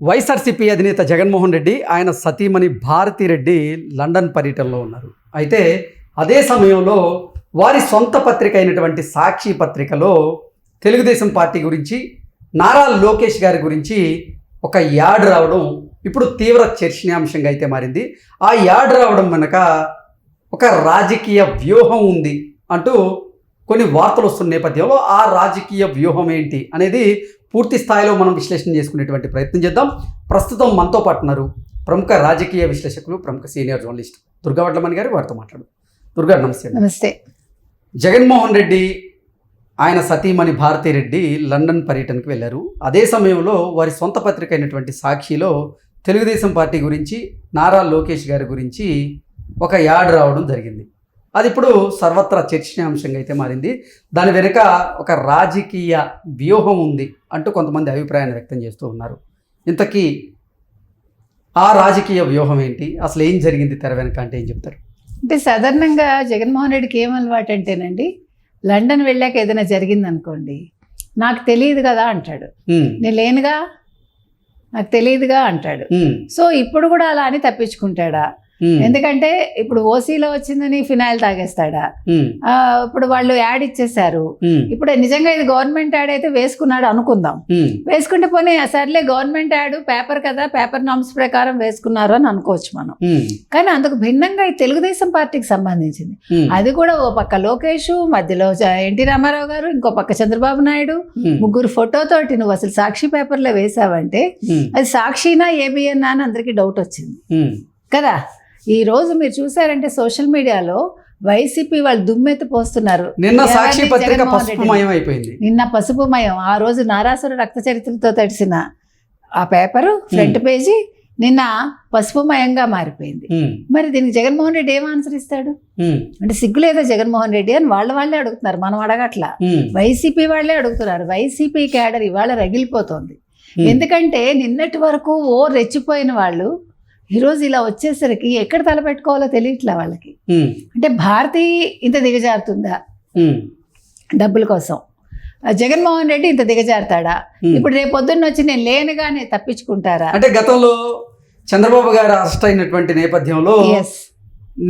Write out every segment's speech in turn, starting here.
వైఎస్ఆర్సీపీ అధినేత జగన్మోహన్ రెడ్డి ఆయన సతీమణి భారతి రెడ్డి లండన్ పర్యటనలో ఉన్నారు. అయితే అదే సమయంలో వారి సొంత పత్రిక అయినటువంటి సాక్షి పత్రికలో తెలుగుదేశం పార్టీ గురించి నారా లోకేష్ గారి గురించి ఒక యాడ్ రావడం ఇప్పుడు తీవ్ర చర్చనీయాంశంగా అయితే మారింది. ఆ యాడ్ రావడం వెనక ఒక రాజకీయ వ్యూహం ఉంది అంటూ కొన్ని వార్తలు వస్తున్న నేపథ్యంలో ఆ రాజకీయ వ్యూహం ఏంటి అనేది పూర్తి స్థాయిలో మనం విశ్లేషణ చేసుకునేటువంటి ప్రయత్నం చేద్దాం. ప్రస్తుతం మనతో పాటు ఉన్నారు ప్రముఖ రాజకీయ విశ్లేషకులు ప్రముఖ సీనియర్ జర్నలిస్ట్ దుర్గావడ్లమణి గారు వారితో మాట్లాడు దుర్గా నమస్తే. నమస్తే. జగన్మోహన్ రెడ్డి ఆయన సతీమణి భారతీ రెడ్డి లండన్ పర్యటనకు వెళ్ళారు. అదే సమయంలో వారి సొంత పత్రిక అయినటువంటి సాక్షిలో తెలుగుదేశం పార్టీ గురించి నారా లోకేష్ గారి గురించి ఒక యాడ్ రావడం జరిగింది. అది ఇప్పుడు సర్వత్రా చర్చనీయాంశంగా అయితే మారింది. దాని వెనుక ఒక రాజకీయ వ్యూహం ఉంది అంటూ కొంతమంది అభిప్రాయాన్ని వ్యక్తం చేస్తూ ఉన్నారు. ఇంతకీ ఆ రాజకీయ వ్యూహం ఏంటి? అసలు ఏం జరిగింది తెర వెనక అంటే ఏం చెప్తారు? అంటే సాధారణంగా జగన్మోహన్ రెడ్డికి ఏం అలవాటు అంటేనండి లండన్ వెళ్ళాక ఏదైనా జరిగింది అనుకోండి నాకు తెలియదు కదా అంటాడు. నేను లేనుగా? నాకు తెలియదుగా అంటాడు. సో ఇప్పుడు కూడా అలా అని తప్పించుకుంటాడా? ఎందుకంటే ఇప్పుడు ఓసీలో వచ్చిందని ఫినాయిల్ తాగేస్తాడా? ఆ, ఇప్పుడు వాళ్ళు యాడ్ ఇచ్చేశారు. ఉమ్, ఇప్పుడు నిజంగా ఇది గవర్నమెంట్ యాడ్ అయితే వేసుకున్నాడు అనుకుందాం. వేసుకుంటే పోనీ సర్లే గవర్నమెంట్ యాడ్ పేపర్ కదా పేపర్ నామ్స్ ప్రకారం వేసుకున్నారు అని అనుకోవచ్చు మనం. కానీ అందుకు భిన్నంగా ఈ తెలుగుదేశం పార్టీకి సంబంధించింది. అది కూడా ఓ పక్క లోకేష్ మధ్యలో ఎన్టీ రామారావు గారు ఇంకో పక్క చంద్రబాబు నాయుడు ముగ్గురు ఫోటోతోటి నువ్వు అసలు సాక్షి పేపర్లో వేసావంటే అది సాక్షినా ఏబిఎన్ అని అందరికీ డౌట్ వచ్చింది. కదా? ఈ రోజు మీరు చూసారంటే సోషల్ మీడియాలో వైసీపీ వాళ్ళు దుమ్మెత్తి పోస్తున్నారు. నిన్న సాక్షి పత్రిక? పసుపుమయం అయిపోయింది. నిన్న పసుపుమయం ఆ రోజు నారాసుర రక్త చరిత్రతో తడిసిన ఆ పేపరు ఫ్రంట్ పేజీ నిన్న పసుపుమయంగా మారిపోయింది. మరి దీనికి జగన్మోహన్ రెడ్డి ఏం ఆన్సర్ ఇస్తాడు? అంటే సిగ్గులేదా జగన్మోహన్ రెడ్డి అని వాళ్ళ వాళ్ళే అడుగుతున్నారు. మనం అడగట్లా. వైసీపీ వాళ్ళే అడుగుతున్నారు. వైసీపీ క్యాడర్ ఇవాళ రగిలిపోతోంది. ఎందుకంటే నిన్నటి వరకు ఓ రెచ్చిపోయిన వాళ్ళు ఈరోజు ఇలా వచ్చేసరికి ఎక్కడ తలపెట్టుకోవాలో తెలియట్లే వాళ్ళకి. అంటే భారతి ఇంత దిగజారుతుందా? డబ్బుల కోసం. జగన్మోహన్ రెడ్డి ఇంత దిగజారుతాడా. ఇప్పుడు రేపు పొద్దున్న వచ్చి నేను లేనుగానే తప్పించుకుంటారా? అంటే గతంలో చంద్రబాబు గారు అరెస్ట్ అయినటువంటి నేపథ్యంలో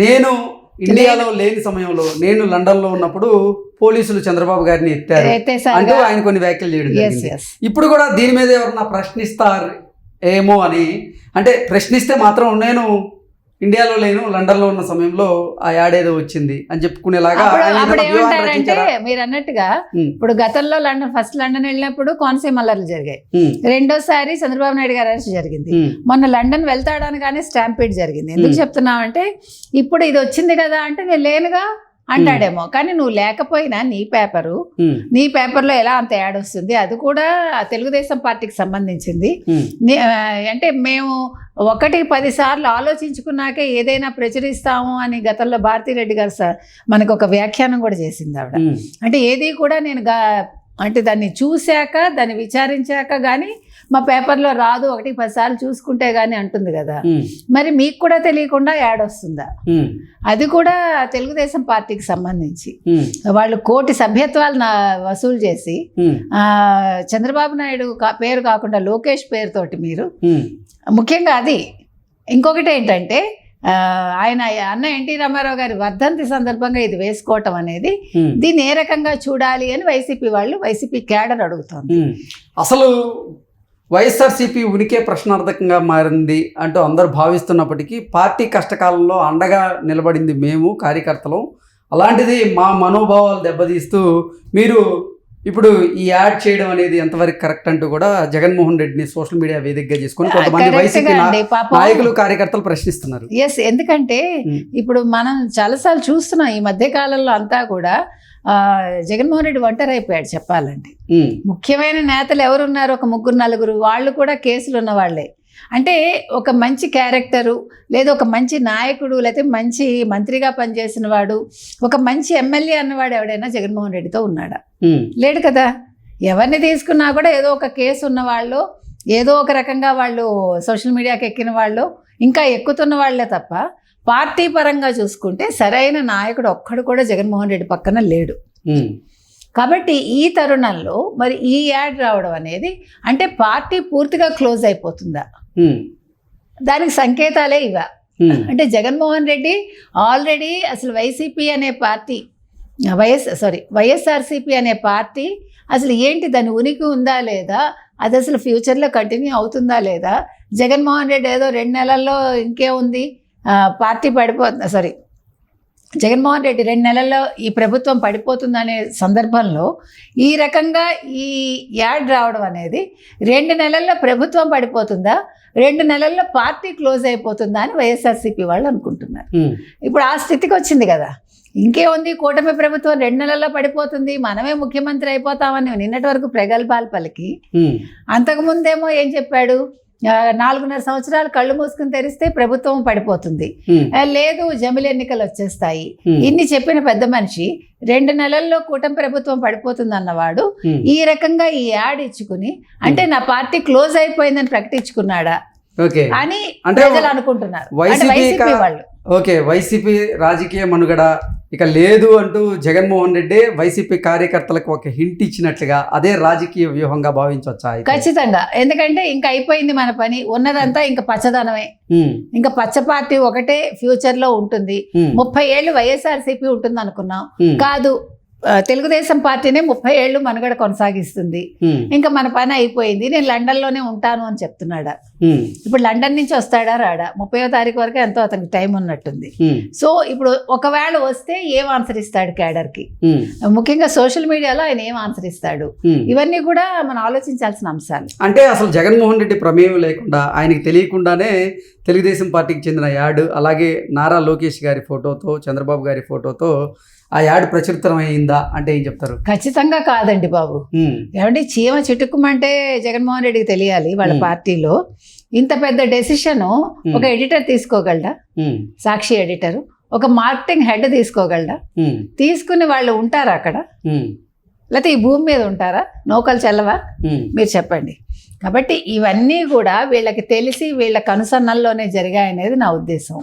నేను ఇండియాలో లేని సమయంలో నేను లండన్లో ఉన్నప్పుడు పోలీసులు చంద్రబాబు గారిని ఎత్తారు. అంటూ ఆయన కొన్ని వ్యాఖ్యలు చేయడం ఇప్పుడు కూడా దీని మీద ఎవరన్నా ప్రశ్నిస్తారు ఏమో అని. అంటే ప్రశ్నిస్తే మాత్రం నేను ఇండియాలో లేను లండన్లో ఉన్న సమయంలో ఆ యాడ్ ఏదో వచ్చింది అని చెప్పుకునేలాగా? మీరు అన్నట్టుగా ఇప్పుడు గతంలో లండన్ ఫస్ట్ లండన్ వెళ్ళినప్పుడు కోనసీమ అల్లర్లు జరిగాయి. రెండోసారి చంద్రబాబు నాయుడు గారు అరెస్ట్ జరిగింది. మొన్న లండన్ వెళ్తాడనగానే స్టాంపీడ్ జరిగింది. ఎందుకు. చెప్తున్నావంటే ఇప్పుడు ఇది వచ్చింది కదా అంటే నేను లేనుగా అంటాడేమో. కానీ నువ్వు లేకపోయినా నీ పేపరు నీ పేపర్లో ఎలా అంత యాడ్ వస్తుంది? అది కూడా తెలుగుదేశం పార్టీకి సంబంధించింది. అంటే మేము ఒకటి పది సార్లు ఆలోచించుకున్నాకే ఏదైనా ప్రచురిస్తాము అని గతంలో భారతీరెడ్డి గారు స- మనకు ఒక వ్యాఖ్యానం కూడా చేసింది ఆవిడ. అంటే ఏది కూడా నేను అంటే దాన్ని చూశాక దాన్ని విచారించాక కానీ మా పేపర్లో రాదు ఒకటి పది సార్లు చూసుకుంటే కానీ అంటుంది కదా. మరి మీకు కూడా తెలియకుండా యాడ్ వస్తుందా? అది కూడా తెలుగుదేశం పార్టీకి సంబంధించి. వాళ్ళు కోటి సభ్యత్వాలు నా వసూలు చేసి చంద్రబాబు నాయుడు పేరు కాకుండా లోకేష్ పేరుతోటి మీరు ముఖ్యంగా అది. ఇంకొకటి ఏంటంటే ఆయన అన్న ఎన్టీ రామారావు గారి వర్ధంతి సందర్భంగా ఇది వేసుకోవటం అనేది. దీన్ని ఏ రకంగా చూడాలి అని వైసీపీ వాళ్ళు వైసీపీ క్యాడర్ అడుగుతోంది. అసలు వైఎస్ఆర్సీపీ ఉనికే ప్రశ్నార్థకంగా మారింది అంటూ అందరూ భావిస్తున్నప్పటికీ పార్టీ కష్టకాలంలో అండగా నిలబడింది మేము కార్యకర్తలం అలాంటిది మా మనోభావాలు దెబ్బతీస్తూ మీరు ఇప్పుడు ఈ యాడ్ చేయడం అనేది ఎంతవరకు కరెక్ట్ అంటూ కూడా జగన్మోహన్ రెడ్డిని సోషల్ మీడియా వేదికగా చేసుకుని కొంతమంది వైసీపీ. నాయకులు కార్యకర్తలు ప్రశ్నిస్తున్నారు. ఎస్ ఎందుకంటే ఉమ్. ఇప్పుడు మనం చాలాసార్లు చూస్తున్నాం ఈ మధ్య కాలంలో అంతా కూడా జగన్మోహన్ రెడ్డి ఒంటరి అయిపోయాడు చెప్పాలంటే. ఉమ్, ముఖ్యమైన నేతలు ఎవరున్నారు? ఒక ముగ్గురు నలుగురు. వాళ్ళు కూడా కేసులు ఉన్న వాళ్ళే అంటే ఒక మంచి క్యారెక్టరు లేదా ఒక మంచి నాయకుడు లేకపోతే మంచి మంత్రిగా పనిచేసిన వాడు ఒక మంచి ఎమ్మెల్యే అన్నవాడు ఎవడైనా జగన్మోహన్ రెడ్డితో ఉన్నాడా? లేడు కదా? ఎవరిని తీసుకున్నా కూడా ఏదో ఒక కేసు ఉన్న వాళ్ళు ఏదో ఒక రకంగా వాళ్ళు సోషల్ మీడియాకి ఎక్కిన వాళ్ళు ఇంకా ఎక్కుతున్న వాళ్ళే తప్ప పార్టీ పరంగా చూసుకుంటే సరైన నాయకుడు ఒక్కడు కూడా జగన్మోహన్ రెడ్డి పక్కన లేడు. కాబట్టి ఈ తరుణంలో మరి ఈ యాడ్ రావడం అనేది అంటే పార్టీ పూర్తిగా క్లోజ్ అయిపోతుందా? దానికి సంకేతాలే ఇవా అంటే జగన్మోహన్ రెడ్డి ఆల్రెడీ అసలు వైసీపీ అనే పార్టీ వైఎస్ సారీ వైఎస్ఆర్సీపీ అనే పార్టీ అసలు ఏంటి దాని ఉనికి ఉందా లేదా అది అసలు ఫ్యూచర్లో కంటిన్యూ అవుతుందా లేదా జగన్మోహన్ రెడ్డి ఏదో రెండు నెలల్లో ఇంకేముంది ఆ, పార్టీ పడిపోతుంది సారీ జగన్మోహన్ రెడ్డి రెండు నెలల్లో ఈ ప్రభుత్వం పడిపోతుందనే సందర్భంలో ఈ రకంగా ఈ యాడ్ రావడం అనేది రెండు నెలల్లో ప్రభుత్వం పడిపోతుందా? రెండు నెలల్లో పార్టీ క్లోజ్ అయిపోతుందా అని వైఎస్ఆర్సీపీ వాళ్ళు అనుకుంటున్నారు. ఇప్పుడు ఆ స్థితికి వచ్చింది కదా. ఇంకేముంది కూటమి ప్రభుత్వం రెండు నెలల్లో పడిపోతుంది మనమే ముఖ్యమంత్రి అయిపోతామని నిన్నటి వరకు ప్రగల్భాలు పలికి. అంతకుముందేమో ఏం చెప్పాడు? నాలుగున్నర సంవత్సరాలు కళ్ళు మూసుకుని తెరిస్తే ప్రభుత్వం పడిపోతుంది. లేదు జమిలి ఎన్నికలు వచ్చేస్తాయి. ఇన్ని చెప్పిన పెద్ద మనిషి రెండు నెలల్లో కూటమి ప్రభుత్వం పడిపోతుంది అన్నవాడు. ఈ రకంగా ఈ యాడ్ ఇచ్చుకుని అంటే నా పార్టీ క్లోజ్ అయిపోయిందని ప్రకటించుకున్నాడా అని ప్రజలు అనుకుంటున్నారు. వైసీపీ వాళ్ళు. ఓకే వైసీపీ రాజకీయ మనుగడ ఇక లేదు అంటూ జగన్మోహన్ రెడ్డి వైసీపీ కార్యకర్తలకు ఒక హింట్ ఇచ్చినట్లుగా అదే రాజకీయ వ్యూహంగా భావించవచ్చా? ఖచ్చితంగా. ఎందుకంటే ఇంకా అయిపోయింది మన పని. ఉన్నదంతా ఇంకా పచ్చదనమే. ఇంకా పచ్చ పార్టీ ఒకటే ఫ్యూచర్లో ఉంటుంది ముప్పై ఏళ్ళు వైఎస్ఆర్సీపీ ఉంటుంది అనుకున్నాం కాదు తెలుగుదేశం పార్టీనే ముప్పై ఏళ్ళు మనుగడ కొనసాగిస్తుంది. ఇంకా మన పని అయిపోయింది. నేను లండన్లోనే ఉంటాను అని చెప్తున్నాడా. ఇప్పుడు లండన్ నుంచి వస్తాడా రాడా? ముప్పయో తారీఖు వరకు ఎంతో అతనికి టైం ఉన్నట్టుంది. సో ఇప్పుడు ఒకవేళ వస్తే ఏం ఆన్సర్ ఇస్తాడు క్యాడర్కి? ఉమ్, ముఖ్యంగా సోషల్ మీడియాలో ఆయన ఏం ఆన్సర్ ఇస్తాడు. ఇవన్నీ కూడా మనం ఆలోచించాల్సిన అంశాలు. అంటే అసలు జగన్మోహన్ రెడ్డి ప్రమేయం లేకుండా ఆయనకి తెలియకుండానే తెలుగుదేశం పార్టీకి చెందిన యాడ్ అలాగే నారా లోకేష్ గారి ఫోటోతో చంద్రబాబు గారి ఫోటోతో ఆ యాడ్ ప్రచురితమైందా అంటే ఏం చెప్తారు? ఖచ్చితంగా కాదండి బాబు. ఏమంటే చీమ చిటుక్కుమంటే జగన్మోహన్ రెడ్డికి తెలియాలి వాళ్ళ. పార్టీలో. ఇంత పెద్ద డెసిషన్ ఒక ఎడిటర్ తీసుకోగలడా? సాక్షి ఎడిటర్. ఒక మార్కెటింగ్ హెడ్ తీసుకోగలడా? తీసుకుని వాళ్ళు ఉంటారా అక్కడ? లేకపోతే ఈ భూమి మీద ఉంటారా? నౌకలు చల్లవా? మీరు చెప్పండి. కాబట్టి ఇవన్నీ కూడా వీళ్ళకి తెలిసి వీళ్ళ కనుసన్నల్లోనే జరిగాయనేది నా ఉద్దేశం.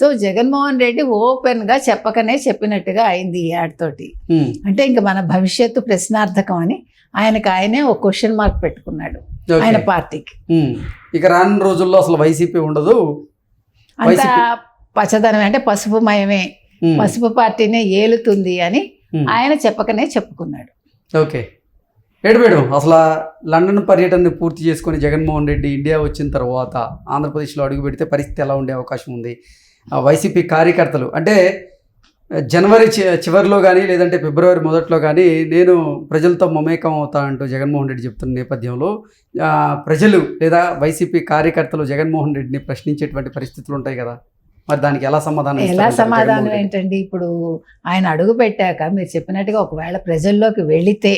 సో జగన్మోహన్ రెడ్డి ఓపెన్గా చెప్పకనే చెప్పినట్టుగా అయింది ఈ యాడ్ తోటి. ఉమ్. అంటే ఇంకా మన భవిష్యత్తు ప్రశ్నార్థకం అని ఆయనకు ఆయనే ఒక క్వశ్చన్ మార్క్ పెట్టుకున్నాడు. ఆయన పార్టీకి. ఇక రానున్న రోజుల్లో అసలు వైసీపీ ఉండదు. అంత వైసీపీ. పచ్చదనం అంటే పసుపుమయమే ఉమ్, పసుపు పార్టీనే ఏలుతుంది అని. ఆయన చెప్పకనే చెప్పుకున్నాడు. ఓకే. ఏడు మేడం అసలు లండన్ పర్యటనని పూర్తి చేసుకొని జగన్మోహన్ రెడ్డి ఇండియా వచ్చిన తర్వాత ఆంధ్రప్రదేశ్లో అడుగు పెడితే పరిస్థితి ఎలా ఉండే అవకాశం ఉంది? ఆ వైసీపీ కార్యకర్తలు అంటే జనవరి చి చివరిలో కానీ లేదంటే ఫిబ్రవరి మొదట్లో కానీ నేను ప్రజలతో మమేకం అవుతా అంటూ జగన్మోహన్ రెడ్డి చెప్తున్న నేపథ్యంలో ప్రజలు లేదా వైసీపీ కార్యకర్తలు జగన్మోహన్ రెడ్డిని ప్రశ్నించేటువంటి పరిస్థితులు ఉంటాయి కదా? మరి దానికి ఎలా సమాధానం ఎలా సమాధానం? ఏంటండి? ఇప్పుడు ఆయన అడుగు పెట్టాక మీరు చెప్పినట్టుగా ఒకవేళ ప్రజల్లోకి వెళితే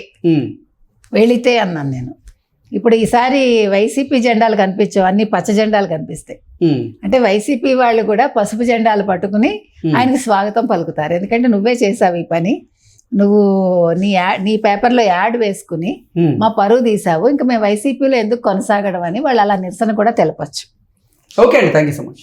వెళితే అన్నాను నేను. ఇప్పుడు ఈసారి వైసీపీ జెండాలు కనిపించవు అన్ని పచ్చ జెండాలు కనిపిస్తాయి. అంటే వైసీపీ వాళ్ళు కూడా పసుపు జెండాలు పట్టుకుని. ఆయనకి స్వాగతం పలుకుతారు. ఎందుకంటే నువ్వే చేసావు ఈ పని. నువ్వు నీ యాడ్ నీ పేపర్లో యాడ్ వేసుకుని. మా పరువు తీసావు ఇంకా మేము వైసీపీలో ఎందుకు కొనసాగడం అని వాళ్ళు అలా నిరసన కూడా తెలపచ్చు. ఓకే అండి. Thank you so much.